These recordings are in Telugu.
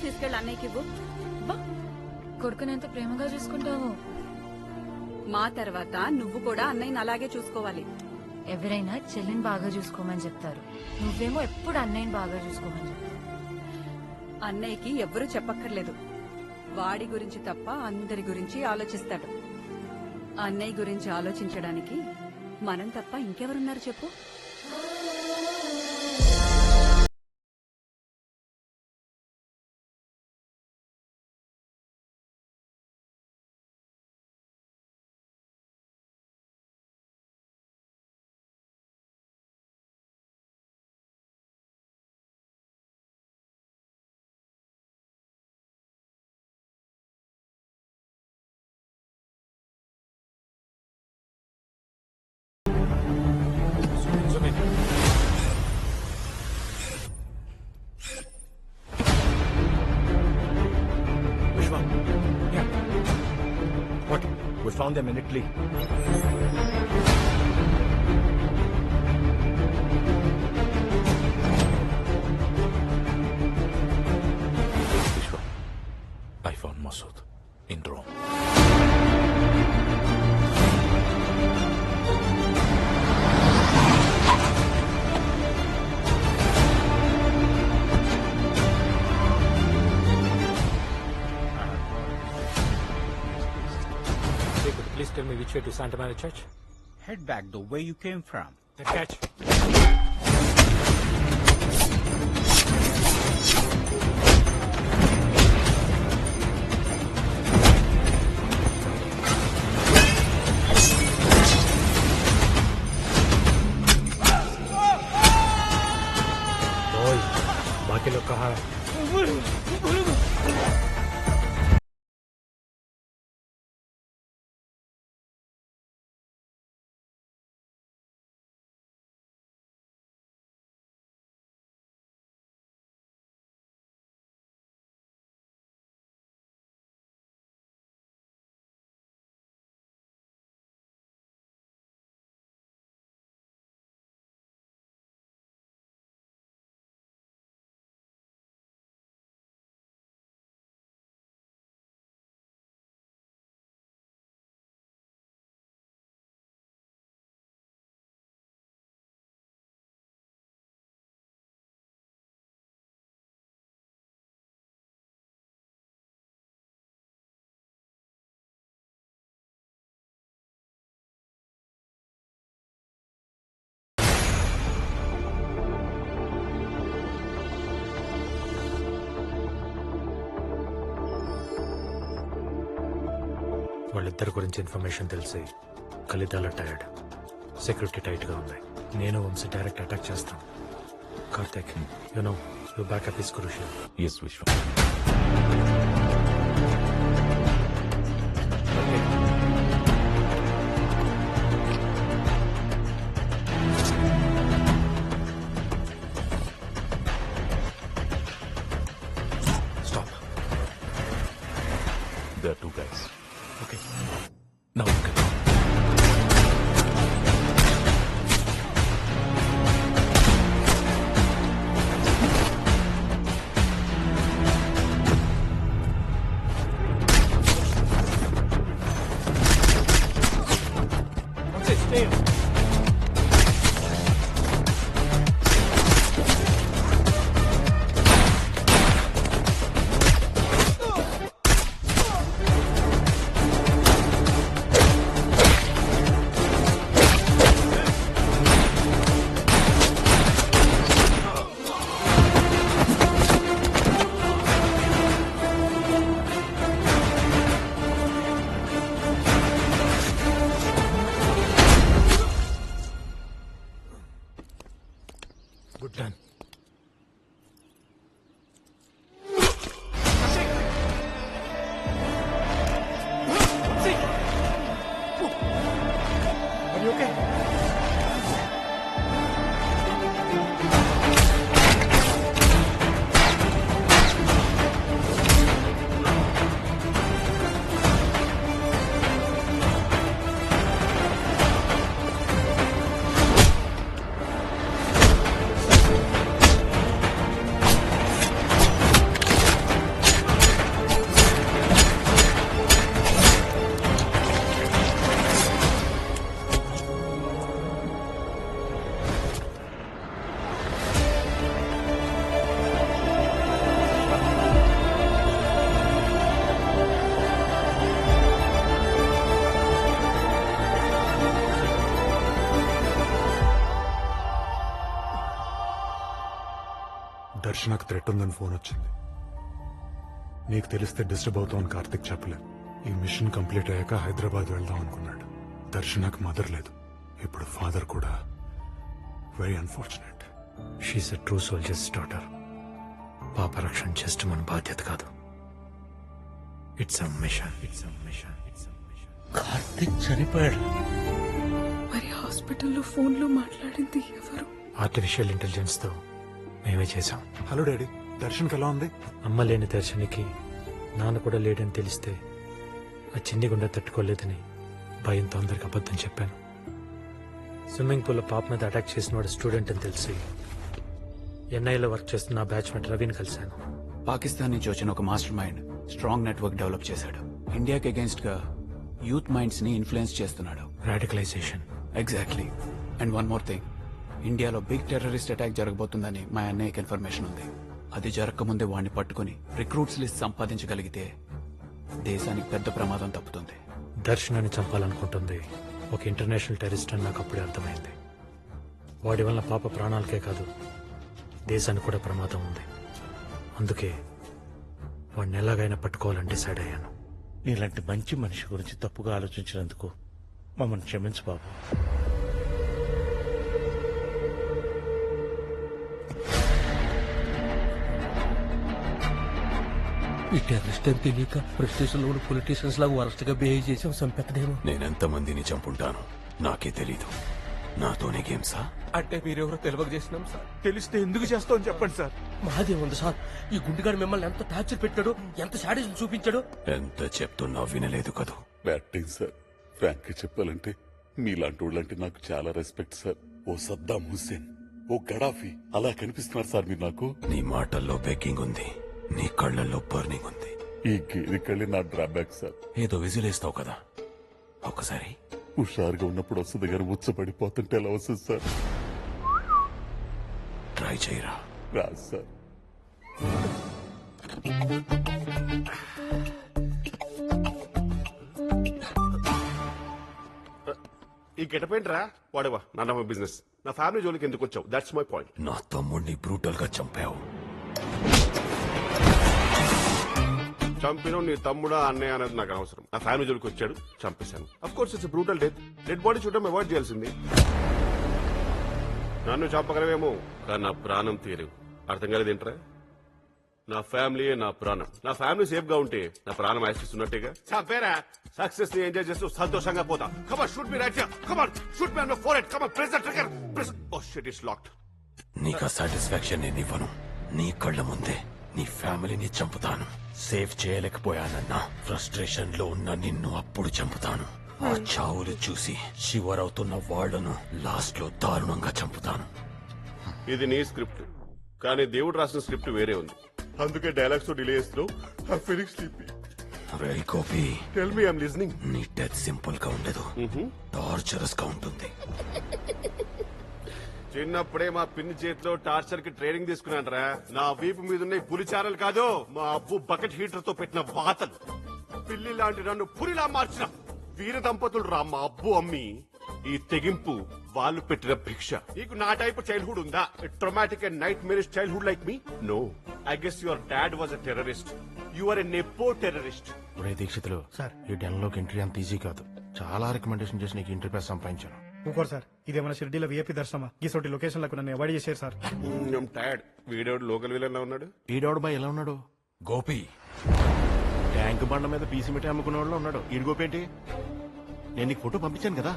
బాక్స్ తీసుకెళ్ళి అన్నయ్యకి ఇవ్వు. బా. కొడుకుని ఎంత ప్రేమగా చూసుకుంటావు. మా తర్వాత నువ్వు కూడా అన్నయ్యని అలాగే చూసుకోవాలి. ఎవరైనా చెల్లిని బాగా చూసుకోమని చెప్తారు. నువ్వేమో ఎప్పుడు అన్నయ్యని బాగా చూసుకోమని చెప్తావు. అన్నయ్యకి ఎవ్వరూ చెప్పక్కర్లేదు. వాడి గురించి తప్ప అందరి గురించి ఆలోచిస్తాడు. అన్నయ్య గురించి ఆలోచించడానికి మనం తప్ప ఇంకెవరున్నారు చెప్పు. We found them in Italy. To Santa Maria Church? Head back the way you came from. The catch. వాళ్ళిద్దరి గురించి ఇన్ఫర్మేషన్ తెలిసి కలితాల టైర్డ్ సెక్యూరిటీ టైట్గా ఉంది నేను వంశీ డైరెక్ట్ అటాక్ చేస్తాను. Karthik you know you backup is crucial yes Vishwa Good plan. దర్శనకు థ్రెట్ ఉందని ఫోన్ వచ్చింది. నీకు తెలిస్తే డిస్టర్బ్ అవుతామని కార్తిక్ చెప్పలేదు. ఈ మిషన్ కంప్లీట్ అయ్యాక హైదరాబాద్ వెళ్దాం అనుకున్నాడు. దర్శనకు మదర్ లేదు. ఇప్పుడు ఫాదర్ కూడా very unfortunate she's a true soldiers daughter పాప రక్షణ జస్ట్ మన బాధ్యత కాదు. It's a mission it's a mission it's a mission Karthik చనిపోయాడు. మరి హాస్పిటల్లో ఫోన్లో మాట్లాడింది ఎవరు? ఆర్టిఫిషియల్ ఇంటెలిజెన్స్తో మేమే చేశాం. హలో డాడీ దర్శన్కి ఎలా ఉంది? అమ్మ లేని దర్శనికి నాన్న కూడా లేడని తెలిస్తే ఆ చిన్ని గుండె తట్టుకోలేదని భయంతో అందరికి అబద్ధం చెప్పాను. స్విమ్మింగ్ పూల్లో పాప మీద అటాక్ చేసిన వాడు స్టూడెంట్ అని తెలిసి ఎన్ఐలో వర్క్ చేస్తున్న బ్యాచ్మేట్ రవిని కలిశాను. పాకిస్తాన్ నుంచి వచ్చిన ఒక master mind strong network develop చేశాడు. ఇండియాకి అగేన్స్ట్గా యూత్ మైండ్స్ని ఇన్ఫ్లుయెన్స్ చేస్తున్నాడు. Radicalisation. Exactly. And one more thing. ఇండియాలో బిగ్ టెర్రరిస్ట్ అటాక్ జరగబోతుందని మా అన్నయ్యకి ఇన్ఫర్మేషన్ ఉంది. అది జరగకముందే వాడిని పట్టుకుని రిక్రూట్స్ లిస్ట్ సంపాదించగలిగితే దేశానికి పెద్ద ప్రమాదం తప్పుతుంది. దర్శనాన్ని చంపాలనుకుంటుంది. ఒక ఇంటర్నేషనల్ టెర్రరిస్ట్ అని నాకు అప్పుడే అర్థమైంది. వాడి వల్ల పాప ప్రాణాలకే కాదు దేశానికి కూడా ప్రమాదం ఉంది. అందుకే వాడిని ఎలాగైనా పట్టుకోవాలని డిసైడ్ అయ్యాను. నీలాంటి మంచి మనిషి గురించి తప్పుగా ఆలోచించినందుకు మమ్మల్ని క్షమించు బాబు. ఈ టెర్రరిస్ట్ అని తెలియక ప్రెస్టేషన్లో ఉన్న పొలిటీషియన్స్ లాగా వరస్ట్గా బిహేవ్ చేసాం సంపెత్తనేమో నేనెంత మందిని చంపుంటాను నాకే తెలీదు. నాతోనే గేమ్సా అంటే మీరెవరో తెలియక చేసినాం సార్ తెలిస్తే ఎందుకు చేస్తావు చెప్పండి సార్ మాదే ఉంది సార్ ఈ గుండెగాడు మిమ్మల్ని ఎంత టార్చర్ పెట్టాడు ఎంత శాడిజం చూపించాడు? ఎంత చెప్తున్నా వినలేదు కదూ. బ్యాటింగ్ సార్ ఫ్రాంక్ చెప్పాలంటే మీలాంటి వాళ్ళంటే నాకు చాలా రెస్పెక్ట్ సార్ ఓ సద్దాం హుస్సేన్ ఓ గడాఫీ అలా కనిపిస్తున్నారు సార్ మీరు నాకు. నీ మాటల్లో బెగ్గింగ్ ఉంది. నీ కళ్ళల్లో బర్నింగ్ ఉంది. ఈ గేది కళ్ళే నా డ్రాబ్యాక్ సార్. ఏదో విజిలేస్తావు కదా. ఒకసారి హుషారుగా ఉన్నప్పుడు వస్తుంది కానీ ఉచ్చబడిపోతుంటే ఎలా వస్తుంది సార్? ట్రై చేయరా? రాదు సార్. ఈ గెటపేంట్రా వాడవా నన్న బిజినెస్. నా ఫ్యామిలీ జోలికి ఎందుకు వచ్చావు? దట్స్ మై పాయింట్ నా తమ్ముడిని బ్రూటల్గా చంపావు. చంపిన నీ తమ్ముడా అన్నయ్య అనేది నాకు అవసరం నా ఫ్యామిలీ జోలికి వచ్చాడు చంపేశాను. Of course it's brutal death dead body చూడడం అవాయిడ్ చేయాల్సింది. నన్ను చంపగలవేమో? కానీ నా ప్రాణం తీయలేవు. అర్థం కాలేదు ఏంట్రా? నా ఫ్యామిలీ నా ప్రాణం. నా ఫ్యామిలీ సేఫ్గా ఉంటే నా ప్రాణం ఆశిస్తున్నట్టేగా చంపేరా. సక్సెస్ని ఎంజాయ్ చేస్తూ సంతోషంగా పోతా. Come on shoot me right come on shoot me forehead come on press trigger press oh shit is locked నీకు సాటిస్ఫాక్షన్ నేను ఇవ్వను. నీ కళ్ళ ముందే. నీ ఫ్యామిలీని చంపుతాను. సేవ్ చేయలేకపోయానన్న ఫ్రస్ట్రేషన్లో ఉన్న నిన్ను అప్పుడు చంపుతాను. ఆ చావులు చూసి చివరవుతున్న వాళ్ళను లాస్ట్లో దారుణంగా చంపుతాను. ఇది నీ స్క్రిప్ట్ కానీ దేవుడు రాసిన స్క్రిప్ట్ వేరే ఉంది. అందుకే డైలాగ్స్తో డిలే చేస్తున్నావు sleepy tell me I'm listening నీ డెత్ సింపుల్గా ఉండదు టార్చరస్గా ఉంటుంది చిన్నప్పుడే మా పిన్ని చేతిలో టార్చర్కి ట్రైనింగ్ తీసుకున్నానరా నా వీపు మీద ఉన్న ఈ పులి చారలు కాదు మా అబ్బు బకెట్ హీటర్తో పెట్టిన వాతలు. పిల్లి లాంటి నన్ను పులిలా మార్చిన వీర దంపతులు రా మా అబ్బు అమ్మి. ఈ తెగింపు వాళ్ళు పెట్టిన భిక్ష. నీకు నా టైప్ చైల్డ్హుడ్ ఉందా? Traumatic and nightmare childhood like me no I guess your dad was a terrorist you are a nepo terrorist ఒరే దీక్షితులు సార్. ఈ డెన్లోకి ఎంట్రీ అంత ఈజీ కాదు. చాలా రికమెండేషన్ చేసి నీకు ఇంటర్వ్యూ సంపాదించాను. ఊకోరు సార్ ఇదేమైనా షిర్డీలో విఐపి దర్శనమా? గీసోటి లొకేషన్లకు నన్ను అవాయిడ్ చేశారు సార్. టైర్డ్ వీడోడు లోకల్ విలన్ ఉన్నాడు? ఈడోడు బాయ్ ఎలా ఉన్నాడు? గోపి. ట్యాంక్ బండ మీద పీసీ మిఠాయి అమ్ముకునే వాళ్ళు ఉన్నాడు ఈడుగోపేంటి నేను నీకు ఫోటో పంపించాను కదా.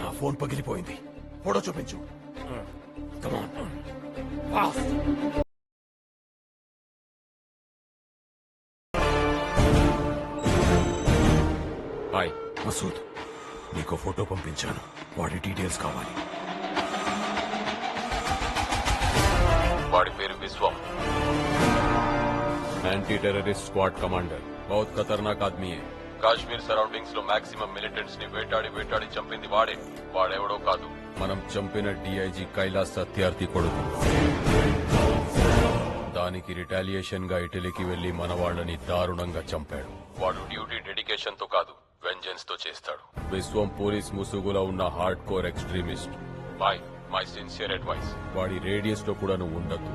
నా ఫోన్ పగిలిపోయింది. ఫోటో చూపించు. కమాన్ ఫోటో పంపించాను. వాడి డీటెయిల్స్ కావాలి. వాడి పేరు Vishwam. Anti terrorist squad commander బహుత్ ఖతర్నాక్ ఆద్మీ కాశ్మీర్ సరౌండింగ్స్లో మాక్సిమం మిలిటెంట్స్ని వేటాడి వేటాడి చంపింది వాడే. వాడెవడో కాదు. మనం చంపిన డిఐజీ కైలాస్ సత్యార్థి కొడుకు. దానికి రిటాలియేషన్గా ఇటలీకి వెళ్ళి మన వాళ్ళని దారుణంగా చంపాడు. వాడు డ్యూటీ డెడికేషన్తో కాదు. వెంజెన్స్తో చేస్తాడు. విశ్వం పోలీస్ ముసుగులో ఉన్న hard core extremist my my sincere advice వాడి రేడియస్లో కూడా నువ్వు ఉండద్దు